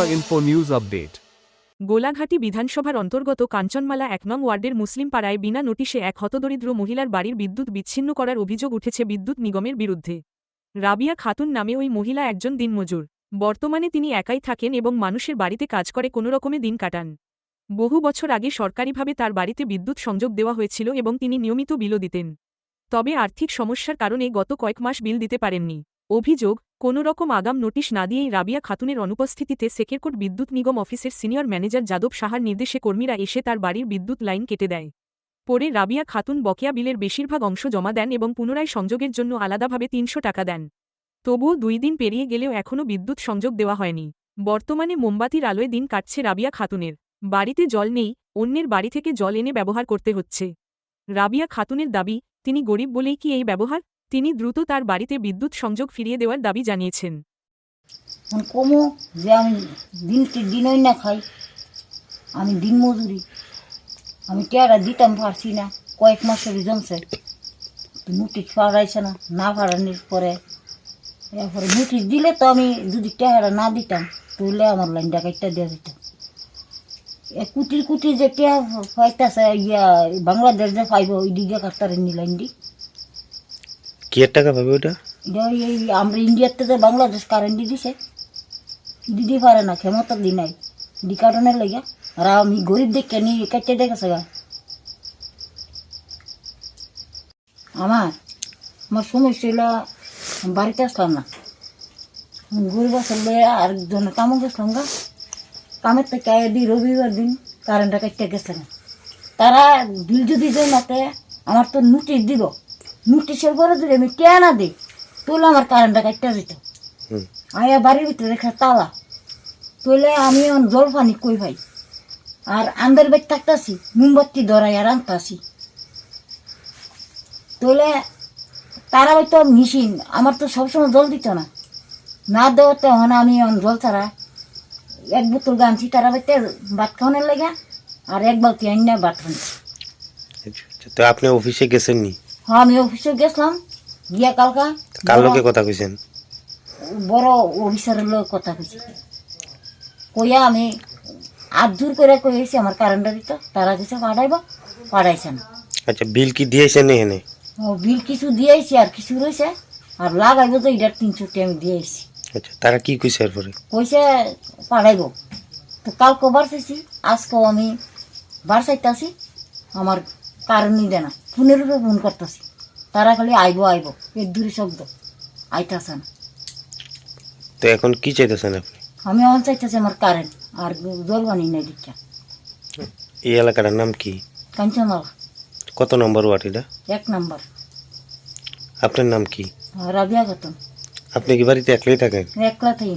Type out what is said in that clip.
Tripura Info News Update. Golaghati বিধানসভার অন্তর্গত কাঞ্চনমালা এক নং ওয়ার্ডের মুসলিম পাড়ায় বিনা নোটিশে এক হতদরিদ্র মহিলার বাড়ির বিদ্যুৎ বিচ্ছিন্ন করার অভিযোগ উঠেছে বিদ্যুৎ নিগমের বিরুদ্ধে। রাবিয়া খাতুন নামে ওই মহিলা একজন দিনমজুর। বর্তমানে তিনি একাই থাকেন এবং মানুষের বাড়িতে কাজ করে কোনোরকমে দিন কাটান। বহু বছর আগে সরকারিভাবে তার বাড়িতে বিদ্যুৎ সংযোগ দেওয়া হয়েছিল এবং তিনি নিয়মিত বিলও দিতেন। তবে আর্থিক সমস্যার কারণে গত কয়েক মাস বিল দিতে পারেননি। অভিযোগ কোনো রকম আগাম নোটিশ না দিয়েই রাবিয়া খাতুনের অনুপস্থিতিতে সেকেরকোট বিদ্যুৎ নিগম অফিসের সিনিয়র ম্যানেজার যাদব সাহার নির্দেশে কর্মীরা এসে তার বাড়ির বিদ্যুৎ লাইন কেটে দেয়। পরে রাবিয়া খাতুন বকেয়া বিলের বেশিরভাগ অংশ জমা দেন এবং পুনরায় সংযোগের জন্য আলাদাভাবে তিনশো টাকা দেন। তবুও দুই দিন পেরিয়ে গেলেও এখনও বিদ্যুৎ সংযোগ দেওয়া হয়নি। বর্তমানে মোমবাতির আলোয় দিন কাটছে রাবিয়া খাতুনের। বাড়িতে জল নেই, অন্যের বাড়ি থেকে জল এনে ব্যবহার করতে হচ্ছে। রাবিয়া খাতুনের দাবি, তিনি গরিব বলেই কি এই ব্যবহার? তিনি দ্রুত তার বাড়িতে বিদ্যুৎ সংযোগ ফিরিয়ে দেওয়ার দাবি জানিয়েছেন। কমো যে আমি দিন দিনই না খাই, আমি দিন মজুরি। আমি টেয়ারা দিতাম পারছি না, কয়েক মাসের জমছে। নোটিশ ফাড়াইছে না না ফাড়ানোর পরে। এরপরে নোটিশ দিলে তো আমি যদি টেহারা না দিতাম, তাহলে আমার লাইন ডাকাইটা দেওয়া দিতাম এ কুটির কুটির যে টেহা পাইতেছে ইয়া বাংলাদেশ যে পাইব ওই দিকে কাটারে নি লাইন দি টাকা পাবে ওটা? আমরা ইন্ডিয়াতে যে বাংলাদেশ কারেন্ট দিছে। দিদি পারে না, ক্ষমতা দি নাই। দি কারণের লেগে। আর আমি গরিব দেখে নি কেটে দেখেছে আমার আমার সমস্যা বাড়িতে আসলাম না। গরিব গেছিলাম গা। কামের থেকে দি রবিবার দিন কারেন্টটা কেটে গেছে না। তারা বিল যদি দেয় নাতে আমার তো নোটিশ দিব। নোটিশের পরে যদি আমি কে না দিই তাহলে আমার কারেন্টটা কাটতে যেত আয়া বাড়ির ভিতরে রেখে তালা। তাহলে আমি জল পানি কই ভাই? আর আন্দার থাকতাছি মোমবাতি ধরাই আর আনতাছি। তাহলে তারা হয়তো মেশিন আমার তো সবসময় জল দিত না। না দেওয়াতে হন আমি এখন জল ছাড়া এক বোতল গানছি তারা বাইতে ভাত খাওয়ানোর লেগে আর এক বালতি আনি না ভাত খাওয়ানো। আচ্ছা, তো আপনি অফিসে গেছেন নি আমি অফিসে গেছিলাম। গিয়া কালকা কার লোকে কথা কইছেন? বড় অফিসারের লোক কথা কইছি। কইয়া আমি আধ দূর করে কইছি আমার কারেন্টটা দিত। তারা কিছু পাঠাইব পাঠাইছে না আচ্ছা বিল কি দিয়েছেন এখানে? ও বিল কিছু দিয়েছি আর কিছু রয়েছে আর লাগাইব তো এটার তিনশোটি আমি দিয়েছি আচ্ছা তারা কি কইছে এরপরে? কইছে পাঠাইব। তো কালকে বাড়তেছি আজকেও আমি বাড়সাইতেছি আমার কারেন্ট নিদে না। ফোনের উপরে ফোন করতেছি। তারা খালি আইব আইব এর দূরে শব্দ। আইতাছে না। তো এখন কি চাইতেছেন আপনি? আমি আমার চাইতেছি আমার কারেন্ট আর জল পানি নেই দিচ্ছা এই এলাকাটার নাম কি? কাঞ্চনমালা কত নম্বর ওয়ার্ড এটা? এক নম্বর। আপনার নাম কি? রাবিয়া খাতুন। আপনি কি বাড়িতে একলাই থাকেন? একলা থাকি।